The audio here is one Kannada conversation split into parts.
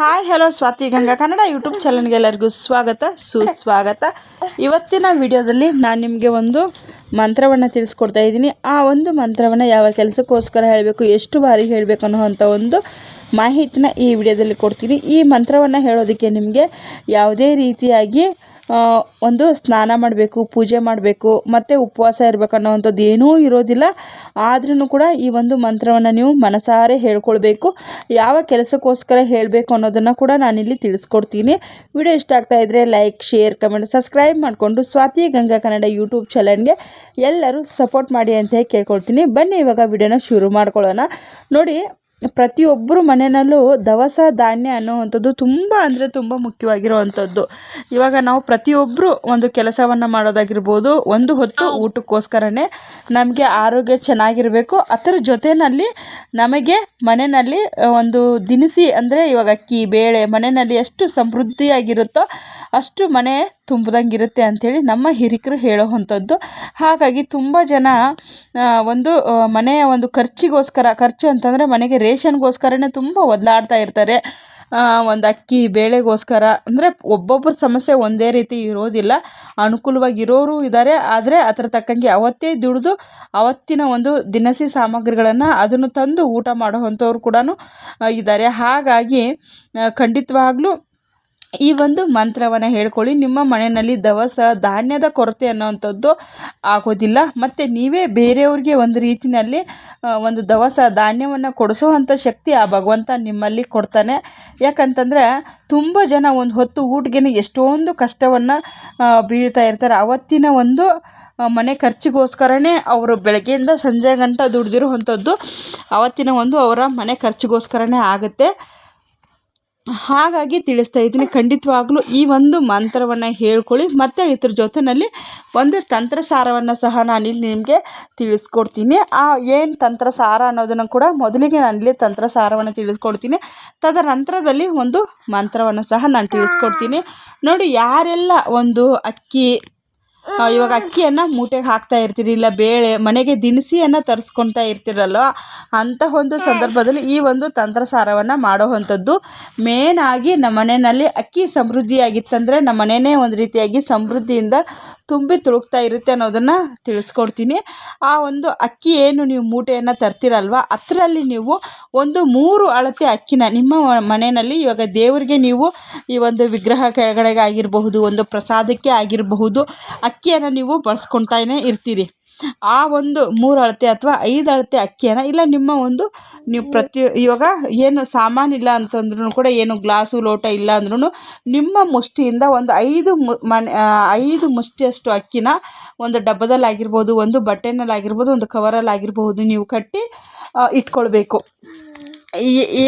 Hi hello Swathi Ganga Kannada YouTube ಚಾನಲ್ಗೆ ಎಲ್ಲರಿಗೂ ಸ್ವಾಗತ, ಸುಸ್ವಾಗತ. ಇವತ್ತಿನ ವಿಡಿಯೋದಲ್ಲಿ ನಾನು ನಿಮಗೆ ಒಂದು ಮಂತ್ರವನ್ನು ತಿಳಿಸ್ಕೊಡ್ತಾ ಇದ್ದೀನಿ. ಆ ಒಂದು ಮಂತ್ರವನ್ನು ಯಾವ ಕೆಲಸಕ್ಕೋಸ್ಕರ ಹೇಳಬೇಕು, ಎಷ್ಟು ಬಾರಿ ಹೇಳಬೇಕು ಅನ್ನೋವಂಥ ಒಂದು ಮಾಹಿತಿನ ಈ ವಿಡಿಯೋದಲ್ಲಿ ಕೊಡ್ತೀನಿ. ಈ ಮಂತ್ರವನ್ನು ಹೇಳೋದಕ್ಕೆ ನಿಮಗೆ ಯಾವುದೇ ರೀತಿಯಾಗಿ ಒಂದು ಸ್ನಾನ ಮಾಡಬೇಕು, ಪೂಜೆ ಮಾಡಬೇಕು, ಮತ್ತು ಉಪವಾಸ ಇರಬೇಕು ಅನ್ನೋವಂಥದ್ದು ಏನೂ ಇರೋದಿಲ್ಲ. ಆದ್ರೂ ಕೂಡ ಈ ಒಂದು ಮಂತ್ರವನ್ನು ನೀವು ಮನಸಾರೆ ಹೇಳ್ಕೊಳ್ಬೇಕು. ಯಾವ ಕೆಲಸಕ್ಕೋಸ್ಕರ ಹೇಳಬೇಕು ಅನ್ನೋದನ್ನು ಕೂಡ ನಾನಿಲ್ಲಿ ತಿಳಿಸ್ಕೊಡ್ತೀನಿ. ವಿಡಿಯೋ ಇಷ್ಟ ಆಗ್ತಾ ಇದ್ದರೆ ಲೈಕ್, ಶೇರ್, ಕಮೆಂಟ್, ಸಬ್ಸ್ಕ್ರೈಬ್ ಮಾಡಿಕೊಂಡು ಸ್ವಾತಿ ಗಂಗಾ ಕನ್ನಡ ಯೂಟ್ಯೂಬ್ ಚಾನಲ್ಗೆ ಎಲ್ಲರೂ ಸಪೋರ್ಟ್ ಮಾಡಿ ಅಂತ ಕೇಳ್ಕೊಳ್ತೀನಿ ಬನ್ನಿ ಇವಾಗ ವಿಡಿಯೋನ ಶುರು ಮಾಡ್ಕೊಳ್ಳೋಣ. ನೋಡಿ ಪ್ರತಿಯೊಬ್ಬರು ಮನೆಯಲ್ಲೂ ದವಸ ಧಾನ್ಯ ಅನ್ನುವಂಥದ್ದು ತುಂಬ ಅಂದರೆ ತುಂಬ ಮುಖ್ಯವಾಗಿರುವಂಥದ್ದು. ಇವಾಗ ನಾವು ಪ್ರತಿಯೊಬ್ಬರು ಒಂದು ಕೆಲಸವನ್ನು ಮಾಡೋದಾಗಿರ್ಬೋದು ಒಂದು ಹೊತ್ತು ಊಟಕ್ಕೋಸ್ಕರನೇ ನಮಗೆ ಆರೋಗ್ಯ ಚೆನ್ನಾಗಿರಬೇಕು. ಅದರ ಜೊತೆಯಲ್ಲಿ ನಮಗೆ ಮನೆಯಲ್ಲಿ ಒಂದು ದಿನಸಿ ಅಂದರೆ ಇವಾಗ ಅಕ್ಕಿ ಬೇಳೆ ಮನೆಯಲ್ಲಿ ಎಷ್ಟು ಸಮೃದ್ಧಿಯಾಗಿರುತ್ತೋ ಅಷ್ಟು ಮನೆ ತುಂಬ್ದಂಗಿರುತ್ತೆ ಅಂಥೇಳಿ ನಮ್ಮ ಹಿರಿಕರು ಹೇಳೋವಂಥದ್ದು ಹಾಗಾಗಿ ತುಂಬ ಜನ ಒಂದು ಮನೆಯ ಒಂದು ಖರ್ಚಿಗೋಸ್ಕರ, ಖರ್ಚು ಅಂತಂದರೆ ಮನೆಗೆ ರೇಷನ್ಗೋಸ್ಕರನೇ ತುಂಬ ಒದ್ದಾಡ್ತಾ ಇರ್ತಾರೆ. ಒಂದು ಅಕ್ಕಿ ಬೇಳೆಗೋಸ್ಕರ, ಅಂದರೆ ಒಬ್ಬೊಬ್ಬರ ಸಮಸ್ಯೆ ಒಂದೇ ರೀತಿ ಇರೋದಿಲ್ಲ. ಅನುಕೂಲವಾಗಿರೋರು ಇದ್ದಾರೆ, ಆದರೆ ಅದರ ತಕ್ಕಂಗೆ ಅವತ್ತೇ ದುಡಿದು ಅವತ್ತಿನ ಒಂದು ದಿನಸಿ ಸಾಮಗ್ರಿಗಳನ್ನು ಅದನ್ನು ತಂದು ಊಟ ಮಾಡುವಂಥವ್ರು ಕೂಡ ಇದ್ದಾರೆ. ಹಾಗಾಗಿ ಖಂಡಿತವಾಗ್ಲೂ ಈ ಒಂದು ಮಂತ್ರವನ್ನು ಹೇಳ್ಕೊಳ್ಳಿ. ನಿಮ್ಮ ಮನೆಯಲ್ಲಿ ದವಸ, ಧಾನ್ಯದ ಕೊರತೆ ಅನ್ನೋವಂಥದ್ದು ಆಗೋದಿಲ್ಲ. ಮತ್ತು ನೀವೇ ಬೇರೆಯವ್ರಿಗೆ ಒಂದು ರೀತಿಯಲ್ಲಿ ಒಂದು ದವಸ, ಧಾನ್ಯವನ್ನು ಕೊಡಿಸುವಂಥ ಶಕ್ತಿ ಆ ಭಗವಂತ ನಿಮ್ಮಲ್ಲಿ ಕೊಡ್ತಾನೆ. ಯಾಕಂತಂದರೆ ತುಂಬ ಜನ ಒಂದು ಹೊತ್ತು ಊಟಕ್ಕೆ ಎಷ್ಟೊಂದು ಕಷ್ಟವನ್ನು ಬೀಳ್ತಾ ಇರ್ತಾರೆ. ಅವತ್ತಿನ ಒಂದು ಮನೆ ಖರ್ಚಿಗೋಸ್ಕರನೇ ಅವರು ಬೆಳಗ್ಗೆಯಿಂದ ಸಂಜೆ ಗಂಟ ದುಡ್ದಿರುವಂಥದ್ದು ಅವತ್ತಿನ ಒಂದು ಅವರ ಮನೆ ಖರ್ಚಿಗೋಸ್ಕರನೇ ಆಗುತ್ತೆ. ಹಾಗಾಗಿ ತಿಳಿಸ್ತಾ ಇದ್ದೀನಿ. ಖಂಡಿತವಾಗ್ಲೂ ಈ ಒಂದು ಮಂತ್ರವನ್ನು ಹೇಳ್ಕೊಳ್ಳಿ. ಮತ್ತು ಇದ್ರ ಜೊತೆಯಲ್ಲಿ ಒಂದು ತಂತ್ರಸಾರವನ್ನು ಸಹ ನಾನಿಲ್ಲಿ ನಿಮಗೆ ತಿಳಿಸ್ಕೊಡ್ತೀನಿ. ಆ ಏನು ತಂತ್ರಸಾರ ಅನ್ನೋದನ್ನು ಕೂಡ ಮೊದಲಿಗೆ ನಾನಿಲ್ಲಿ ತಂತ್ರಸಾರವನ್ನು ತಿಳಿಸ್ಕೊಡ್ತೀನಿ. ತದನಂತರದಲ್ಲಿ ಒಂದು ಮಂತ್ರವನ್ನು ಸಹ ನಾನು ತಿಳಿಸ್ಕೊಡ್ತೀನಿ. ನೋಡಿ ಯಾರೆಲ್ಲ ಒಂದು ಅಕ್ಕಿ ಇವಾಗ ಅಕ್ಕಿಯನ್ನು ಮೂಟೆಗೆ ಹಾಕ್ತಾ ಇರ್ತೀರಿ, ಇಲ್ಲ ಬೇಳೆ, ಮನೆಗೆ ದಿನಸಿಯನ್ನು ತರಿಸ್ಕೊತಾ ಇರ್ತೀರಲ್ವ? ಅಂತಹ ಒಂದು ಸಂದರ್ಭದಲ್ಲಿ ಈ ಒಂದು ತಂತ್ರಸಾರವನ್ನು ಮಾಡುವಂಥದ್ದು. ಮೇನ್ ಆಗಿ ನಮ್ಮ ಮನೆಯಲ್ಲಿ ಅಕ್ಕಿ ಸಮೃದ್ಧಿಯಾಗಿತ್ತಂದರೆ ನಮ್ಮ ಮನೆಯೇ ಒಂದು ರೀತಿಯಾಗಿ ಸಮೃದ್ಧಿಯಿಂದ ತುಂಬಿ ತುಳುಕ್ತಾ ಇರುತ್ತೆ ಅನ್ನೋದನ್ನು ತಿಳಿಸ್ಕೊಡ್ತೀನಿ. ಆ ಒಂದು ಅಕ್ಕಿ ಏನು ನೀವು ಮೂಟೆಯನ್ನು ತರ್ತೀರಲ್ವ? ಅದರಲ್ಲಿ ನೀವು ಒಂದು ಮೂರು ಅಳತೆ ಅಕ್ಕಿನ ನಿಮ್ಮ ಮನೆಯಲ್ಲಿ ಇವಾಗ ದೇವರಿಗೆ ನೀವು ಈ ಒಂದು ವಿಗ್ರಹ ಕೆಳಗಡೆಗೆ ಆಗಿರಬಹುದು, ಒಂದು ಪ್ರಸಾದಕ್ಕೆ ಆಗಿರಬಹುದು ಅಕ್ಕಿಯನ್ನು ನೀವು ಬಳಸ್ಕೊಳ್ತಾನೆ ಇರ್ತೀರಿ. ಆ ಒಂದು ಮೂರು ಅಳತೆ ಅಥವಾ ಐದು ಅಳತೆ ಅಕ್ಕಿಯನ್ನು ಇಲ್ಲ ನಿಮ್ಮ ಒಂದು ನೀವು ಪ್ರತಿ ಇವಾಗ ಏನು ಸಾಮಾನಿಲ್ಲ ಅಂತಂದ್ರೂ ಕೂಡ ಏನು ಗ್ಲಾಸು ಲೋಟ ಇಲ್ಲ ಅಂದ್ರೂ ನಿಮ್ಮ ಮುಷ್ಟಿಯಿಂದ ಒಂದು ಐದು ಮನೆ ಐದು ಮುಷ್ಟಿಯಷ್ಟು ಅಕ್ಕಿನ ಒಂದು ಡಬ್ಬದಲ್ಲಾಗಿರ್ಬೋದು, ಒಂದು ಬಟ್ಟೆನಲ್ಲಿ ಆಗಿರ್ಬೋದು ಒಂದು ಕವರಲ್ಲಿ ಆಗಿರಬಹುದು ನೀವು ಕಟ್ಟಿ ಇಟ್ಕೊಳ್ಬೇಕು.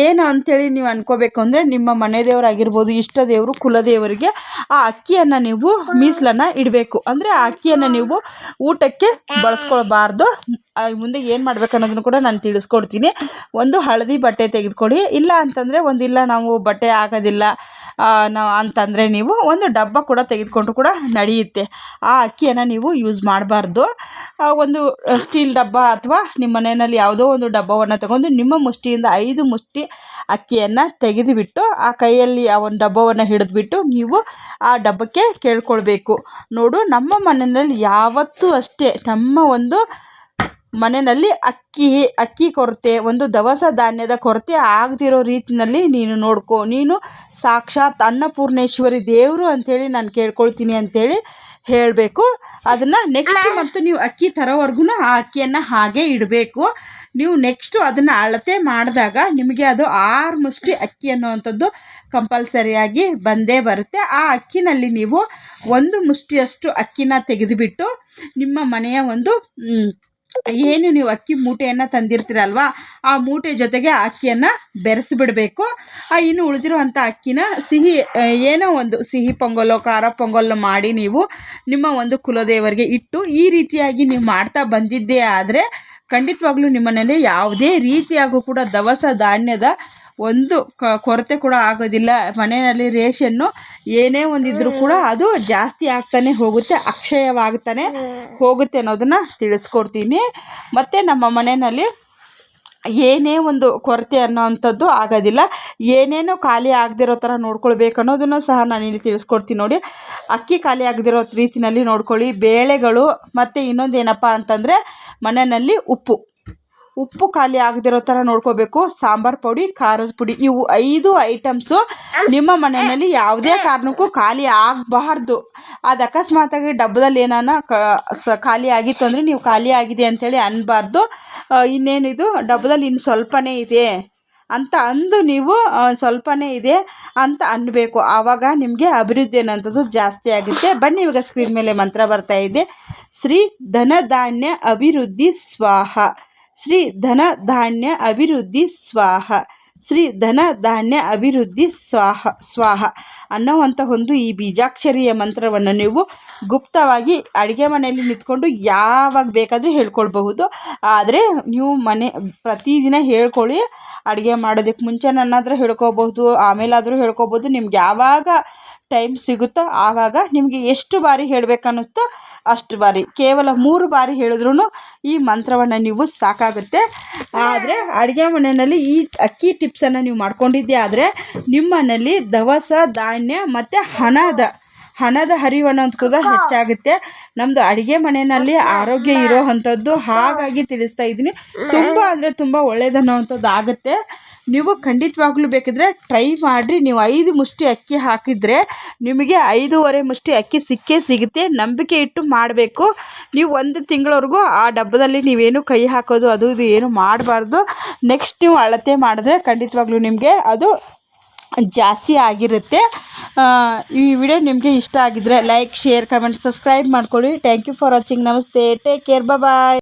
ಏನು ಅಂಥೇಳಿ ನೀವು ಅಂದ್ಕೋಬೇಕು ಅಂದರೆ ನಿಮ್ಮ ಮನೆ ದೇವರಾಗಿರ್ಬೋದು ಇಷ್ಟ ದೇವರು ಕುಲದೇವರಿಗೆ ಆ ಅಕ್ಕಿಯನ್ನು ನೀವು ಮೀಸಲನ್ನು ಇಡಬೇಕು. ಅಂದರೆ ಆ ಅಕ್ಕಿಯನ್ನು ನೀವು ಊಟಕ್ಕೆ ಬಳಸ್ಕೊಳ್ಬಾರ್ದು. ಮುಂದೆ ಏನು ಮಾಡ್ಬೇಕು ಅನ್ನೋದನ್ನು ಕೂಡ ನಾನು ತಿಳಿಸ್ಕೊಡ್ತೀನಿ. ಒಂದು ಹಳದಿ ಬಟ್ಟೆ ತೆಗೆದುಕೊಳ್ಳಿ. ಇಲ್ಲ ಅಂತಂದರೆ ಒಂದಿಲ್ಲ, ನಾವು ಬಟ್ಟೆ ಆಗೋದಿಲ್ಲ ನಾವು ಅಂತಂದರೆ ನೀವು ಒಂದು ಡಬ್ಬ ಕೂಡ ತೆಗೆದುಕೊಂಡು ಕೂಡ ನಡೆಯುತ್ತೆ. ಆ ಅಕ್ಕಿಯನ್ನು ನೀವು ಯೂಸ್ ಮಾಡಬಾರ್ದು. ಒಂದು ಸ್ಟೀಲ್ ಡಬ್ಬ ಅಥವಾ ನಿಮ್ಮ ಮನೆಯಲ್ಲಿ ಯಾವುದೋ ಒಂದು ಡಬ್ಬವನ್ನು ತಗೊಂಡು ನಿಮ್ಮ ಮುಷ್ಟಿಯಿಂದ ಐದು ಮುಷ್ಟಿ ಅಕ್ಕಿಯನ್ನು ತೆಗೆದುಬಿಟ್ಟು, ಆ ಕೈಯಲ್ಲಿ ಆ ಒಂದು ಡಬ್ಬವನ್ನು ಹಿಡಿದ್ಬಿಟ್ಟು ನೀವು ಆ ಡಬ್ಬಕ್ಕೆ ಕೇಳ್ಕೊಳ್ಬೇಕು. ನೋಡು, ನಮ್ಮ ಮನೆಯಲ್ಲಿ ಯಾವತ್ತೂ ಅಷ್ಟೇ. ನಮ್ಮ ಒಂದು ಮನೆಯಲ್ಲಿ ಅಕ್ಕಿ ಅಕ್ಕಿ ಕೊರತೆ ಒಂದು ದವಸ ಧಾನ್ಯದ ಕೊರತೆ ಆಗದಿರೋ ರೀತಿಯಲ್ಲಿ ನೀನು ನೋಡ್ಕೊ. ನೀನು ಸಾಕ್ಷಾತ್ ಅನ್ನಪೂರ್ಣೇಶ್ವರಿ ದೇವರು ಅಂಥೇಳಿ ನಾನು ಕೇಳ್ಕೊಳ್ತೀನಿ ಅಂಥೇಳಿ ಹೇಳಬೇಕು. ಅದನ್ನು ನೆಕ್ಸ್ಟ್ ಮತ್ತು ನೀವು ಅಕ್ಕಿ ತರೋವರೆಗೂ ಆ ಅಕ್ಕಿಯನ್ನು ಹಾಗೆ ಇಡಬೇಕು. ನೀವು ನೆಕ್ಸ್ಟು ಅದನ್ನು ಅಳತೆ ಮಾಡಿದಾಗ ನಿಮಗೆ ಅದು ಆರು ಮುಷ್ಟಿ ಅಕ್ಕಿ ಅನ್ನುವಂಥದ್ದು ಕಂಪಲ್ಸರಿಯಾಗಿ ಬಂದೇ ಬರುತ್ತೆ. ಆ ಅಕ್ಕಿನಲ್ಲಿ ನೀವು ಒಂದು ಮುಷ್ಟಿಯಷ್ಟು ಅಕ್ಕಿನ ತೆಗೆದುಬಿಟ್ಟು ನಿಮ್ಮ ಮನೆಯ ಒಂದು ಏನು ನೀವು ಅಕ್ಕಿ ಮೂಟೆಯನ್ನು ತಂದಿರ್ತೀರಲ್ವ? ಆ ಮೂಟೆ ಜೊತೆಗೆ ಅಕ್ಕಿಯನ್ನು ಬೆರೆಸಿಬಿಡಬೇಕು. ಆ, ಇನ್ನು ಉಳಿದಿರುವಂಥ ಅಕ್ಕಿನ ಸಿಹಿ ಏನೋ ಒಂದು ಸಿಹಿ ಪೊಂಗಲ್ಲೋ ಖಾರ ಪೊಂಗಲ್ಲೋ ಮಾಡಿ ನೀವು ನಿಮ್ಮ ಒಂದು ಕುಲದೇವರಿಗೆ ಇಟ್ಟು ಈ ರೀತಿಯಾಗಿ ನೀವು ಮಾಡ್ತಾ ಬಂದಿದ್ದೇ ಆದರೆ ಖಂಡಿತವಾಗ್ಲೂ ನಿಮ್ಮ ಮನೇಲಿ ಯಾವುದೇ ರೀತಿಯಾಗೂ ಕೂಡ ದವಸ ಧಾನ್ಯದ ಒಂದು ಕ ಕೊರತೆ ಕೂಡ ಆಗೋದಿಲ್ಲ. ಮನೆಯಲ್ಲಿ ರೇಷನ್ನು ಏನೇ ಒಂದಿದ್ರೂ ಕೂಡ ಅದು ಜಾಸ್ತಿ ಆಗ್ತಾನೆ ಹೋಗುತ್ತೆ ಅಕ್ಷಯವಾಗ್ತಾನೆ ಹೋಗುತ್ತೆ ಅನ್ನೋದನ್ನು ತಿಳಿಸ್ಕೊಡ್ತೀನಿ. ಮತ್ತು ನಮ್ಮ ಮನೆಯಲ್ಲಿ ಏನೇ ಒಂದು ಕೊರತೆ ಅನ್ನೋವಂಥದ್ದು ಆಗೋದಿಲ್ಲ. ಏನೇನೋ ಖಾಲಿ ಆಗದಿರೋ ಥರ ನೋಡ್ಕೊಳ್ಬೇಕು ಅನ್ನೋದನ್ನು ಸಹ ನಾನು ಇಲ್ಲಿ ತಿಳಿಸ್ಕೊಡ್ತೀನಿ ನೋಡಿ. ಅಕ್ಕಿ ಖಾಲಿ ಆಗದಿರೋ ರೀತಿಯಲ್ಲಿ ನೋಡ್ಕೊಳ್ಳಿ. ಬೇಳೆಗಳು ಮತ್ತು ಇನ್ನೊಂದು ಏನಪ್ಪ ಅಂತಂದರೆ ಮನೆಯಲ್ಲಿ ಉಪ್ಪು. ಉಪ್ಪು ಖಾಲಿ ಆಗದಿರೋ ಥರ ನೋಡ್ಕೋಬೇಕು. ಸಾಂಬಾರು ಪುಡಿ, ಖಾರದ ಪುಡಿ. ಇವು ಐದು ಐಟಮ್ಸು ನಿಮ್ಮ ಮನೆಯಲ್ಲಿ ಯಾವುದೇ ಕಾರಣಕ್ಕೂ ಖಾಲಿ ಆಗಬಾರ್ದು. ಅದು ಅಕಸ್ಮಾತಾಗಿ ಡಬ್ಬದಲ್ಲಿ ಏನಾನ ಖಾಲಿ ಆಗಿತ್ತು ಅಂದರೆ ನೀವು ಖಾಲಿ ಆಗಿದೆ ಅಂಥೇಳಿ ಅನ್ನಬಾರ್ದು ಇನ್ನೇನಿದು? ಡಬ್ಬದಲ್ಲಿ ಇನ್ನು ಸ್ವಲ್ಪನೇ ಇದೆ ಅಂತ ಅಂದು ನೀವು ಸ್ವಲ್ಪನೇ ಇದೆ ಅಂತ ಅನ್ನಬೇಕು ಆವಾಗ ನಿಮಗೆ ಅಭಿವೃದ್ಧಿ ಅನ್ನೋಂಥದ್ದು ಜಾಸ್ತಿ ಆಗುತ್ತೆ. ಬನ್ನಿ, ಇವಾಗ ಸ್ಕ್ರೀನ್ ಮೇಲೆ ಮಂತ್ರ ಬರ್ತಾ ಇದೆ. ಶ್ರೀ ಧನಧಾನ್ಯ ಅಭಿವೃದ್ಧಿ ಸ್ವಾಹ. ಶ್ರೀ ಧನ ಧಾನ್ಯ ಅಭಿವೃದ್ಧಿ ಸ್ವಾಹ. ಶ್ರೀ ಧನ ಧಾನ್ಯ ಅಭಿವೃದ್ಧಿ ಸ್ವಾಹ ಸ್ವಾಹ. ಅನ್ನೋವಂಥ ಒಂದು ಈ ಬೀಜಾಕ್ಷರಿಯ ಮಂತ್ರವನ್ನು ನೀವು ಗುಪ್ತವಾಗಿ ಅಡುಗೆ ಮನೆಯಲ್ಲಿ ನಿಂತ್ಕೊಂಡು ಯಾವಾಗ ಬೇಕಾದರೂ ಹೇಳ್ಕೊಳ್ಬಹುದು. ಆದರೆ ನೀವು ಮನೆ ಪ್ರತಿದಿನ ಹೇಳ್ಕೊಳ್ಳಿ, ಅಡುಗೆ ಮಾಡೋದಕ್ಕೆ ಮುಂಚೆ ನನ್ನಾದರೂ ಹೇಳ್ಕೊಬಹುದು ಆಮೇಲಾದರೂ ಹೇಳ್ಕೊಬೋದು ನಿಮ್ಗೆ ಯಾವಾಗ ಟೈಮ್ ಸಿಗುತ್ತೋ ಆವಾಗ ನಿಮಗೆ ಎಷ್ಟು ಬಾರಿ ಹೇಳಬೇಕನ್ನಿಸ್ತೋ ಅಷ್ಟು ಬಾರಿ. ಕೇವಲ ಮೂರು ಬಾರಿ ಹೇಳಿದ್ರೂ ಈ ಮಂತ್ರವನ್ನು ನೀವು ಸಾಕಾಗುತ್ತೆ. ಆದರೆ ಅಡುಗೆ ಮನೆಯಲ್ಲಿ ಈ ಅಕ್ಕಿ ಟಿಪ್ಸನ್ನು ನೀವು ಮಾಡ್ಕೊಂಡಿದ್ದೆ ಆದರೆ ನಿಮ್ಮ ಮನೆಯಲ್ಲಿ ದವಸ, ಧಾನ್ಯ ಮತ್ತು ಹಣದ ಹಣದ ಹರಿವು ಅನ್ನೋದು ಕೂಡ ಹೆಚ್ಚಾಗುತ್ತೆ. ನಮ್ಮದು ಅಡುಗೆ ಮನೆಯಲ್ಲಿ ಆರೋಗ್ಯ ಇರೋ ಅಂಥದ್ದು ಹಾಗಾಗಿ ತಿಳಿಸ್ತಾ ಇದ್ದೀನಿ ತುಂಬ ಅಂದರೆ ತುಂಬ ಒಳ್ಳೇದನ್ನೋವಂಥದ್ದು ಆಗುತ್ತೆ. ನೀವು ಖಂಡಿತವಾಗ್ಲೂ ಬೇಕಿದ್ರೆ ಟ್ರೈ ಮಾಡಿರಿ. ನೀವು ಐದು ಮುಷ್ಟಿ ಅಕ್ಕಿ ಹಾಕಿದರೆ ನಿಮಗೆ ಐದೂವರೆ ಮುಷ್ಟಿ ಅಕ್ಕಿ ಸಿಕ್ಕೇ ಸಿಗುತ್ತೆ. ನಂಬಿಕೆ ಇಟ್ಟು ಮಾಡಬೇಕು. ನೀವು ಒಂದು ತಿಂಗಳವರೆಗೂ ಆ ಡಬ್ಬದಲ್ಲಿ ನೀವೇನು ಕೈ ಹಾಕೋದು ಅದು ಇದು ಏನು ಮಾಡಬಾರ್ದು. ನೆಕ್ಸ್ಟ್ ನೀವು ಅಳತೆ ಮಾಡಿದ್ರೆ ಖಂಡಿತವಾಗ್ಲೂ ನಿಮಗೆ ಅದು ಜಾಸ್ತಿ ಆಗಿರುತ್ತೆ. ಈ ವಿಡಿಯೋ ನಿಮಗೆ ಇಷ್ಟ ಆಗಿದ್ದರೆ ಲೈಕ್ ಶೇರ್ ಕಮೆಂಟ್ ಸಬ್ಸ್ಕ್ರೈಬ್ ಮಾಡ್ಕೊಳ್ಳಿ. ಥ್ಯಾಂಕ್ ಯು ಫಾರ್ ವಾಚಿಂಗ್ ನಮಸ್ತೆ. Take care bye